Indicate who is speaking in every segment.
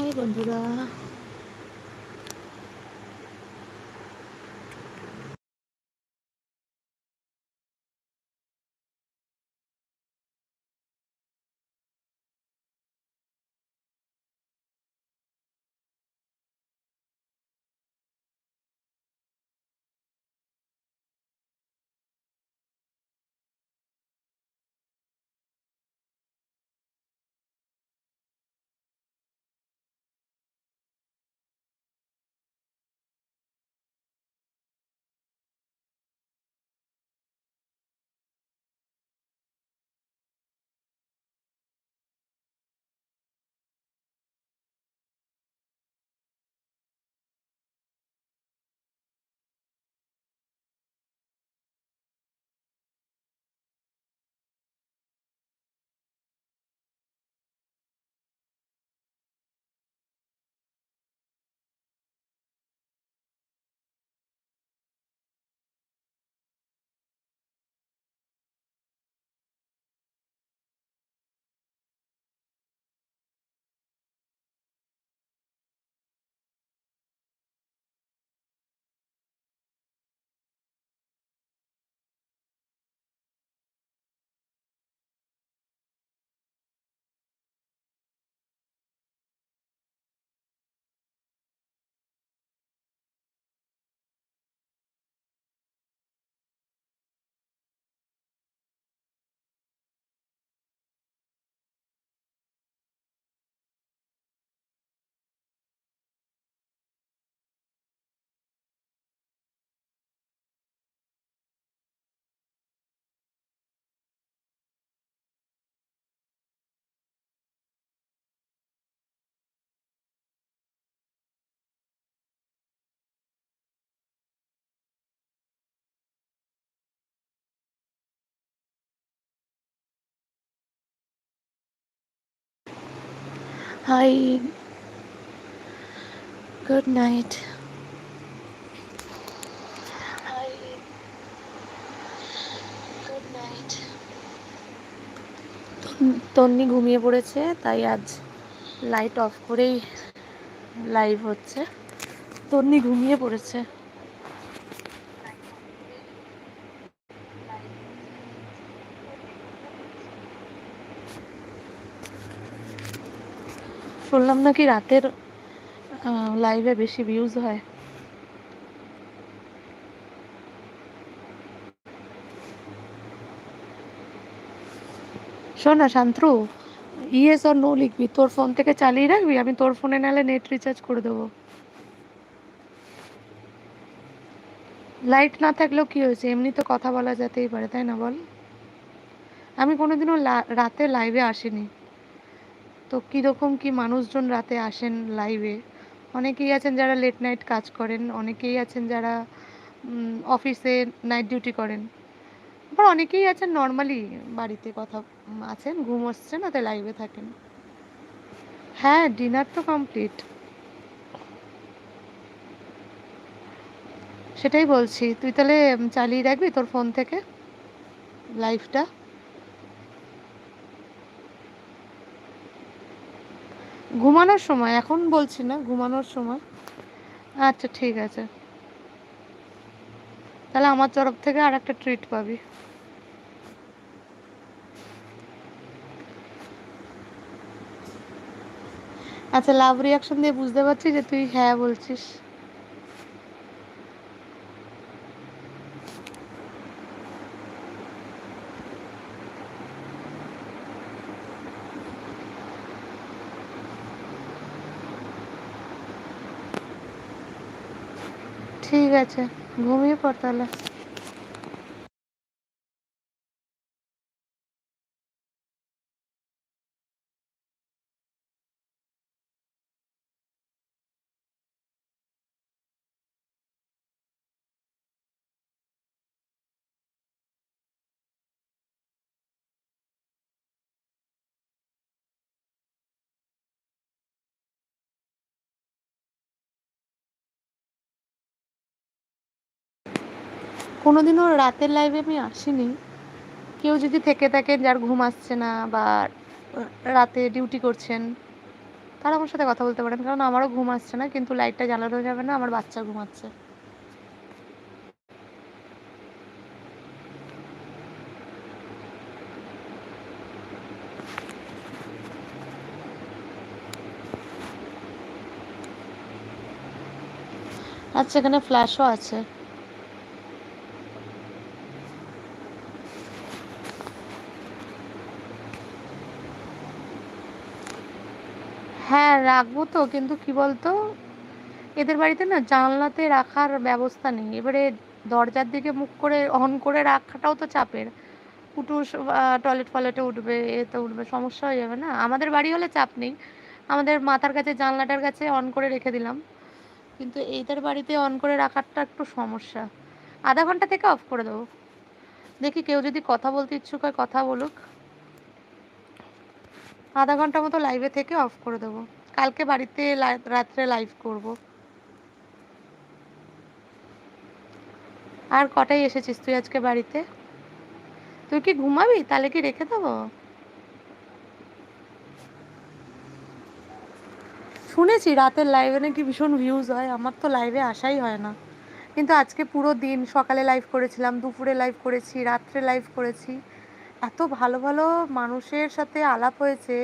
Speaker 1: High বন্ধুরা hi good night hi good night Tonni ঘুমিয়ে পড়েছে, তাই আজ লাইট অফ করেই লাইভ হচ্ছে। তন্নি ঘুমিয়ে পড়েছে। শুনলাম নাকি রাতের লাইভে বেশি ভিউজ হয়। শোন না, শান্ত্রু ইয়েস আর নো লিখবি, তোর ফোন থেকে চালিয়ে রাখবি, আমি তোর ফোনে নালে নেট রিচার্জ করে দেবো। লাইট না থাকলেও কি হয়েছে? এমনি তো কথা বলা যেতেই পারে, তাই না বল? আমি কোনোদিনও রাতে লাইভে আসিনি। তো কীরকম কি মানুষজন রাতে আসেন লাইভে অনেকেই আছেন যারা লেট নাইট কাজ করেন, অনেকেই আছেন যারা অফিসে নাইট ডিউটি করেন। আবার অনেকেই আছেন নর্মালি বাড়িতে কথা আছেন, ঘুম আসছে না, তাই লাইভে থাকেন। হ্যাঁ ডিনার তো কমপ্লিট সেটাই বলছি। তুই তাহলে চালিয়ে রাখবি তোর ফোন থেকে? লাইভটা ঘুমানোর সময়, এখন বলছি না, ঘুমানোর সময়। আচ্ছা ঠিক আছে। তাহলে আমার তরফ থেকে আর একটা ট্রিট পাবি। আচ্ছা লাভ রিয়াকশন দিয়ে বুঝতে পারছি যে তুই হ্যাঁ বলছিস ঠিক আছে ঘুমিয়ে পড় তাহলে। কোনোদিনও রাতের লাইভে আমি আসিনি। কেউ যদি থেকে থাকেন যার ঘুম আসছে না বা রাতে ডিউটি করছেন, তারা আমার সাথে কথা বলতে পারেন। কারণ আমারও ঘুম আসছে না, কিন্তু লাইটটা জ্বালানো যাবে না, আমার বাচ্চা ঘুমাচ্ছে। আচ্ছা এখানে ফ্ল্যাশও আছে। হ্যাঁ রাখব তো। কিন্তু কি বলতো? এদের বাড়িতে না জানলাতে রাখার ব্যবস্থা নেই। এবারে দরজার দিকে মুখ করে অন করে রাখাটাও তো চাপের। কুটুস টয়লেট ফলেটে উঠবে এতে উঠবে, সমস্যা হয়ে যাবে না। আমাদের বাড়ি হলে চাপ নেই। আমাদের মাথার কাছে, জানলাটার কাছে অন করে রেখে দিলাম। কিন্তু এইদের বাড়িতে অন করে রাখারটা একটু সমস্যা। আধা ঘণ্টা থেকে অফ করে দেবো। দেখি কেউ যদি কথা বলতে ইচ্ছুক হয়, কথা বলুক। আধা ঘণ্টা মতো লাইভে থেকে অফ করে দেবো। কালকে বাড়িতে রাত্রে লাইভ করব। আর কটাই এসেছিস তুই আজকে বাড়িতে? তুই কি ঘুমাবি? তাহলে কি রেখে দেবো? শুনেছি রাতের লাইভে নাকি ভীষণ ভিউজ হয়। আমার তো লাইভে আসাই হয় না। কিন্তু আজকে পুরো দিন সকালে লাইভ করেছিলাম, দুপুরে লাইভ করেছি, রাত্রে লাইভ করেছি। এত ভালো ভালো মানুষের সাথে আলাপ হয়েছে।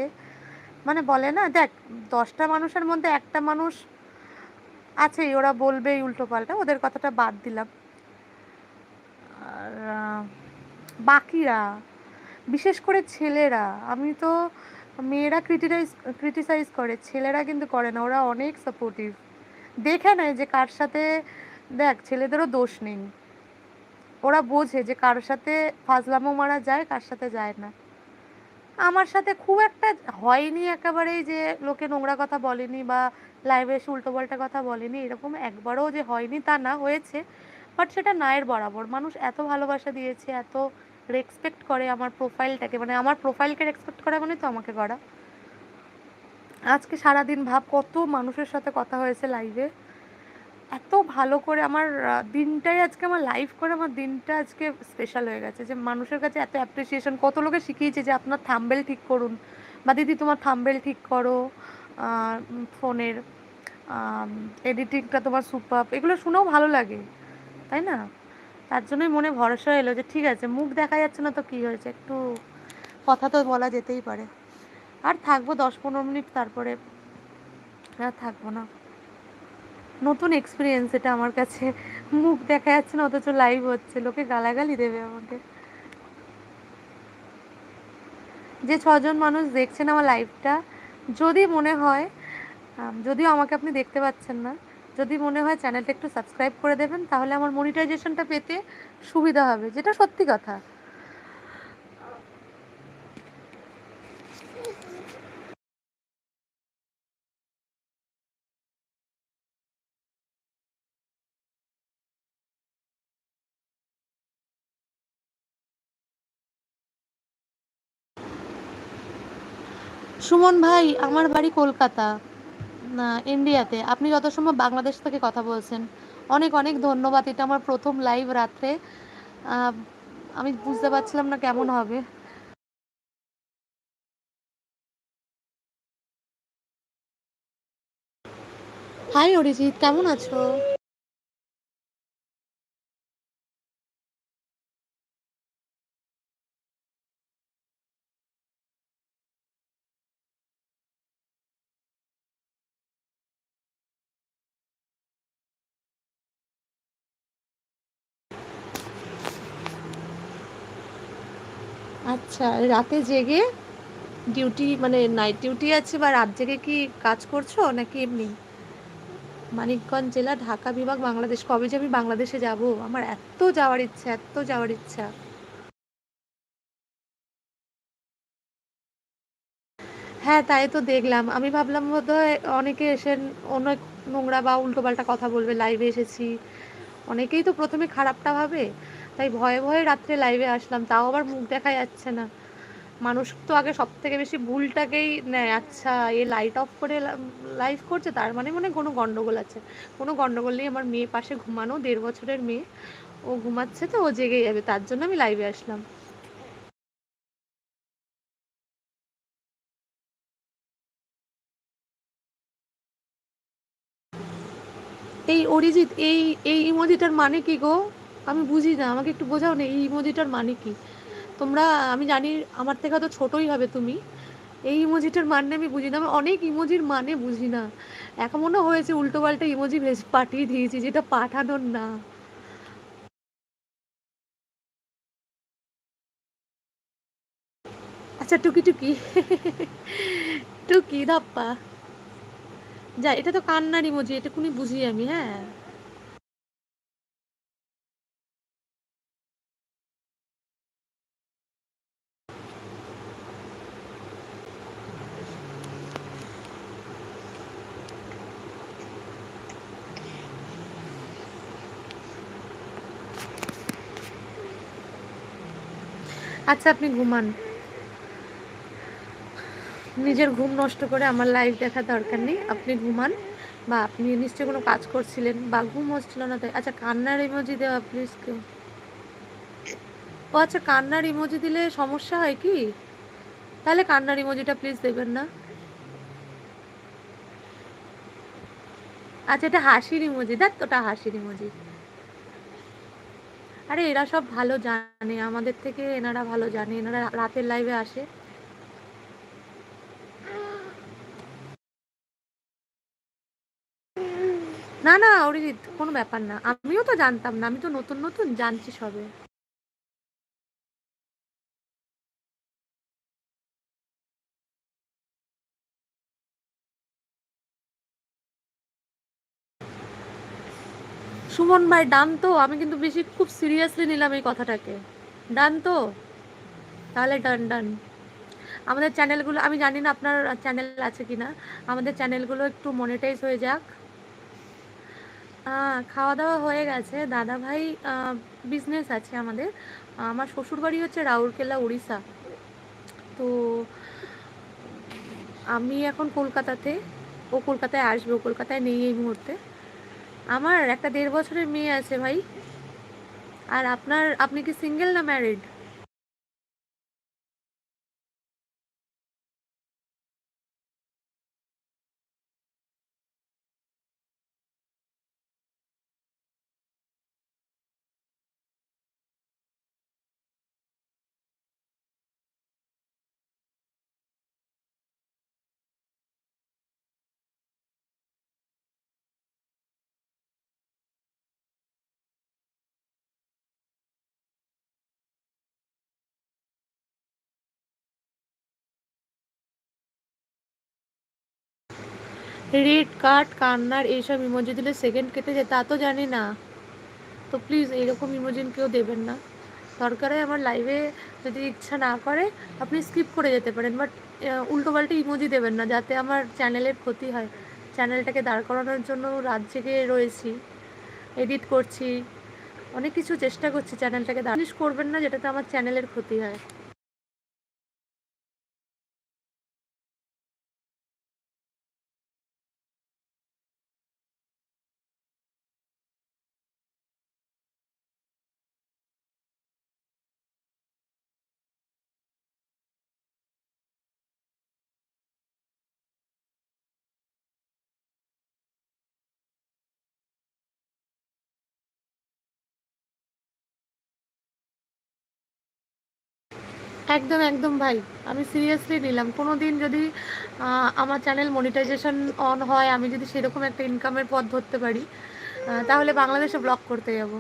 Speaker 1: মানে বলে না, দেখ, দশটা মানুষের মধ্যে একটা মানুষ আছেই, ওরা বলবেই উল্টো পাল্টা, ওদের কথাটা বাদ দিলাম। আর বাকিরা, বিশেষ করে ছেলেরা, আমি তো মেয়েরা ক্রিটিসাইজ ক্রিটিসাইজ করে, ছেলেরা কিন্তু করে না, ওরা অনেক সাপোর্টিভ দেখে নেয় যে কার সাথে, দেখ, ছেলেদেরও দোষ নেই। ওরা বোঝে যে কার সাথে ফাজলামো মারা যায়, কার সাথে যায় না। আমার সাথে খুব একটা হয়নি একেবারেই যে লোকে নোংরা কথা বলেনি বা লাইভে এসে উল্টোপাল্টা কথা বলেনি, এরকম একবারও যে হয়নি তা না, হয়েছে। বাট সেটা নায়ের বরাবর। মানুষ এত ভালোবাসা দিয়েছে, এত রেসপেক্ট করে আমার প্রোফাইলটাকে মানে আমার প্রোফাইলকে রেসপেক্ট করা মানে তো আমাকে করা। আজকে সারাদিন ভাব কত মানুষের সাথে কথা হয়েছে লাইভে এত ভালো করে আমার দিনটাই আজকে আমার লাইভ করে, আমার দিনটা আজকে স্পেশাল হয়ে গেছে। যে মানুষের কাছে এত অ্যাপ্রিসিয়েশন কত লোকে শিখিয়েছে যে আপনার থাম্বেল ঠিক করুন। বা দিদি, তোমার থাম্বেল ঠিক করো ফোনের এডিটিংটা তোমার সুপার এগুলো শুনেও ভালো লাগে, তাই না? তার জন্যই মনে ভরসা এলো যে ঠিক আছে, মুখ দেখা যাচ্ছে না তো কী হয়েছে? একটু কথা তো বলা যেতেই পারে। আর থাকব দশ পনেরো মিনিট তারপরে, আর থাকব না। নতুন এক্সপিরিয়েন্স এটা আমার কাছে। মুখ দেখা যাচ্ছে না, অথচ লাইভ হচ্ছে। লোকে গালাগালি দেবে আমাকে। যে ছজন মানুষ দেখছেন আমার লাইভটা যদি মনে হয় যদিও আমাকে আপনি দেখতে পাচ্ছেন না, যদি মনে হয় চ্যানেলটা একটু সাবস্ক্রাইব করে দেবেন, তাহলে আমার মনিটাইজেশনটা পেতে সুবিধা হবে, যেটা সত্যি কথা। সুমন ভাই, আমার বাড়ি কলকাতা ইন্ডিয়াতে। আপনি যত সম্ভব বাংলাদেশ থেকে কথা বলছেন। অনেক অনেক ধন্যবাদ। এটা আমার প্রথম লাইভ রাত্রে। আমি বুঝতে পারছিলাম না কেমন হবে। হাই অরিজিৎ, কেমন আছো? আচ্ছা রাতে জেগে ডিউটি মানে নাইট ডিউটি আছে বা রাত জেগে কি কাজ করছ নাকি এমনি? মানিকগঞ্জ জেলা, ঢাকা বিভাগ, বাংলাদেশ। কবে যে আমি বাংলাদেশে যাব? আমার এত যাওয়ার ইচ্ছা, এত যাওয়ার ইচ্ছা। হ্যাঁ তাই তো দেখলাম। আমি ভাবলাম বোধহয় অনেকে এসে অনেক নোংরা বা উল্টোপাল্টা কথা বলবে। লাইভে এসেছি। অনেকেই তো প্রথমে খারাপটা ভাবে। তাই ভয়ে ভয়ে রাত্রে লাইভে আসলাম। তাও আবার মুখ দেখা যাচ্ছে না। মানুষ তো আগে সব থেকে বেশি ভুলটাকেই নেয়। আচ্ছা এ লাইট অফ করে লাইভ করছে, তার মানে মনে কোনো গণ্ডগোল আছে। কোনো গণ্ডগোল নেই। আমার মেয়ে পাশে ঘুমানো, দেড় বছরের মেয়ে। ও ঘুমাচ্ছে তো, ও জেগে যাবে। তার জন্য আমি লাইভে আসলাম। এই অরিজিৎ, এই এই ইমোজিটার মানে কি গো? আমি বুঝি না, আমাকে একটু বোঝাও না, এই ইমোজিটার মানে কি? তোমরা, আমি জানি আমার থেকে তো ছোটই হবে তুমি। এই ইমোজিটার মানে আমি বুঝি না, আমি অনেক ইমোজির মানে বুঝি না। এমনও হয়েছে উল্টো পাল্টা ইমোজি ভেজ পাঠিয়ে দিয়েছি, যেটা পাঠানোর না। আচ্ছা টুকি টুকি। টুকি, ধাপ্পা। যা এটা তো কান্নার ইমোজি এটুকুনি বুঝি আমি হ্যাঁ? আচ্ছা আপনি ঘুমান। নিজের ঘুম নষ্ট করে আমার লাইভ দেখার দরকার নেই। আপনি ঘুমান বা আপনি নিশ্চয়ই কোনো কাজ করছিলেন বা ঘুম হচ্ছিল না তাই। আচ্ছা কান্নার ইমোজি দেওয়া প্লিজ কেউ। ও আচ্ছা কান্নার ইমোজি দিলে সমস্যা হয় কি? তাহলে কান্নার ইমোজিটা প্লিজ দেবেন না। আচ্ছা এটা হাসির ইমোজি দেখ ওটা হাসির ইমোজি আরে এরা সব ভালো জানে, আমাদের থেকে এনারা ভালো জানে, এনারা রাতের লাইভে আসে। না না, অরিজিৎ, কোনো ব্যাপার না। আমিও তো জানতাম না, আমি তো নতুন নতুন জানছি সবে। সুমন ভাই, ডান তো। আমি কিন্তু বেশি খুব সিরিয়াসলি নিলাম এই কথাটাকে। ডান তো? তাহলে ডান ডান। আমাদের চ্যানেলগুলো আমি জানি না আপনার চ্যানেল আছে কি না আমাদের চ্যানেলগুলো একটু মনিটাইজ হয়ে যাক। খাওয়া দাওয়া হয়ে গেছে। দাদা ভাই বিজনেস আছে আমাদের। আমার শ্বশুরবাড়ি হচ্ছে রাউরকেলা, উড়িষ্যা। তো আমি এখন কলকাতাতে, ও কলকাতায় আসবে। কলকাতায় নেই এই মুহূর্তে। আমার একটা দেড় বছরের মেয়ে আছে ভাই। আর আপনার আপনি কি সিঙ্গেল না ম্যারিড রেড কার্ড, কান্নার এইসব ইমোজি দিলে সেকেন্ড কেটে যায়, তা তো জানি না। তো প্লিজ এইরকম ইমোজিন কেউ দেবেন না। দরকারে আমার লাইভে যদি ইচ্ছা না করে, আপনি স্কিপ করে যেতে পারেন। বাট উল্টো পাল্টে ইমোজি দেবেন না, যাতে আমার চ্যানেলের ক্ষতি হয়। চ্যানেলটাকে দাঁড় করানোর জন্য রাত জেগে রয়েছি এডিট করছি, অনেক কিছু চেষ্টা করছি চ্যানেলটাকে দাঁড় করবেন না, যেটাতে আমার চ্যানেলের ক্ষতি হয়। একদম একদম ভাই। আমি সিরিয়াসলি নিলাম। কোনো দিন যদি আমার চ্যানেল মনিটাইজেশন অন হয়, আমি যদি সেরকম একটা ইনকামের পথ ধরতে পারি তাহলে বাংলাদেশে ব্লগ করতে যাব।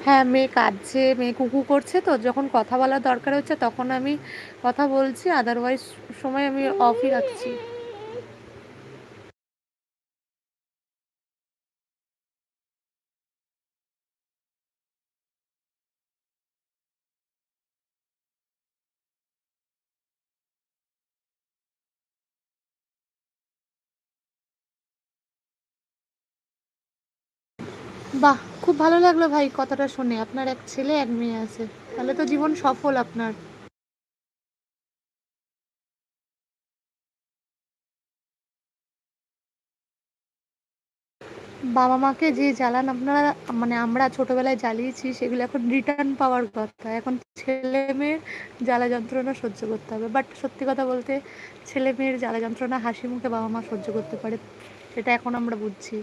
Speaker 1: হ্যাঁ মেয়ে কাঁদছে, মেয়ে কুকু করছে তো, যখন কথা বলার দরকার হচ্ছে তখন আমি কথা বলছি আদারওয়াইজ সময় আমি অফই রাখছি। বাহ, খুব ভালো লাগল ভাই কথাটা শুনে। আপনার এক ছেলে, এক মেয়ে আছে। তাহলে তো জীবন সফল আপনার। বাবা মাকে যে জ্বালান আপনারা মানে আমরা ছোটবেলায় জ্বালিয়েছি, সেগুলো এখন রিটার্ন পাওয়ার কথা। এখন ছেলে মেয়ের জ্বালা যন্ত্রণা সহ্য করতে হবে। বাট সত্যি কথা বলতে, ছেলে মেয়ের জ্বালা যন্ত্রণা হাসি মুখে বাবা মা সহ্য করতে পারে সেটা এখন আমরা বুঝছি।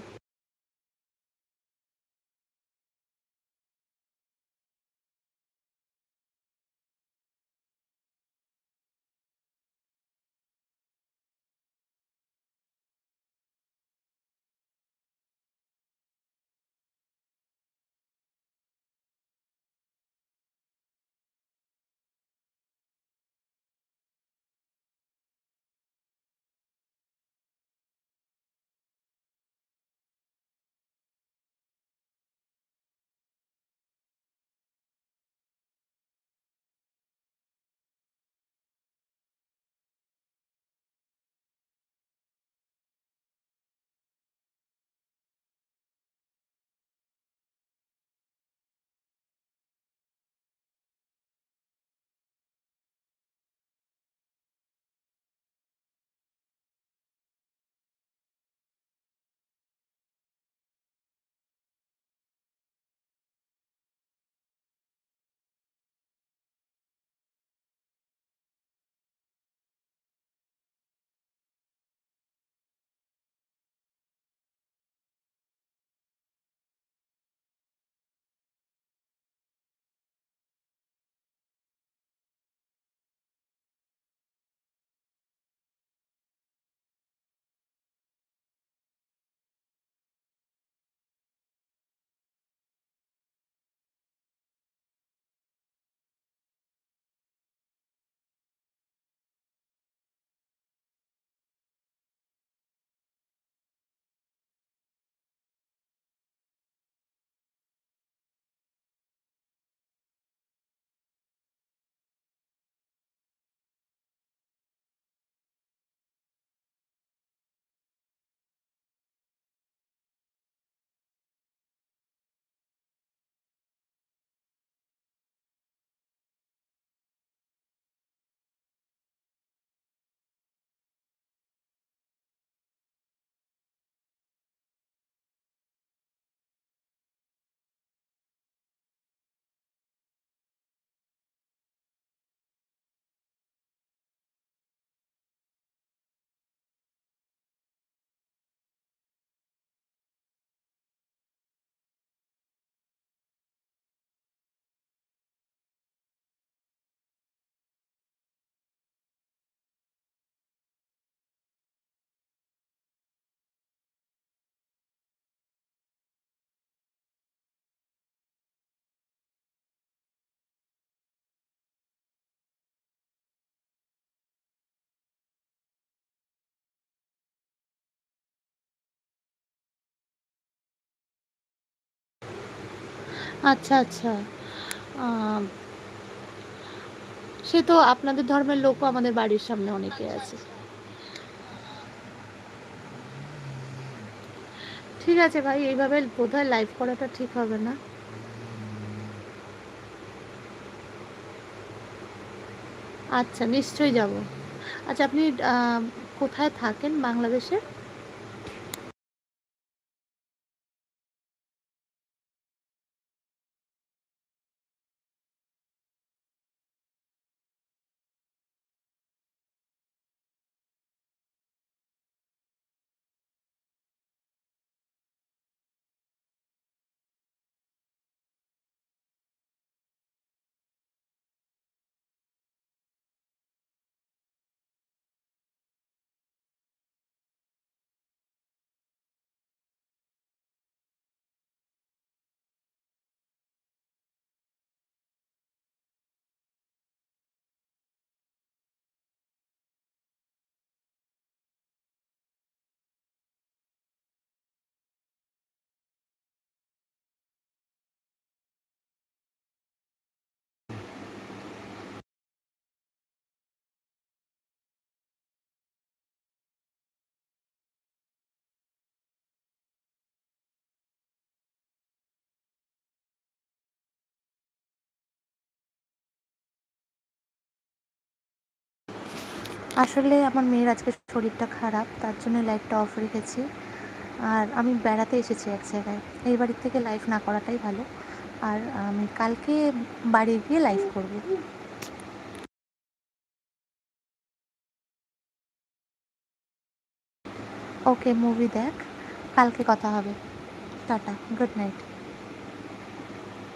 Speaker 1: আচ্ছা আচ্ছা। সে তো আপনাদের ধর্মের লোকও আমাদের বাড়ির সামনে অনেকে আছে। ঠিক আছে ভাই এইভাবে বোধহয় লাইভ করাটা ঠিক হবে না। আচ্ছা নিশ্চয়ই যাব। আচ্ছা আপনি কোথায় থাকেন বাংলাদেশে
Speaker 2: আসলে আমার মেয়ের আজকে শরীরটা খারাপ, তার জন্য লাইভটা অফ রেখেছি। আর আমি বেড়াতে এসেছি এক জায়গায়। এই বাড়ির থেকে লাইভ না করাটাই ভালো। আর আমি কালকে বাড়ি গিয়ে লাইভ করব। ওকে মুভি দেখ। কালকে কথা হবে। Tata good night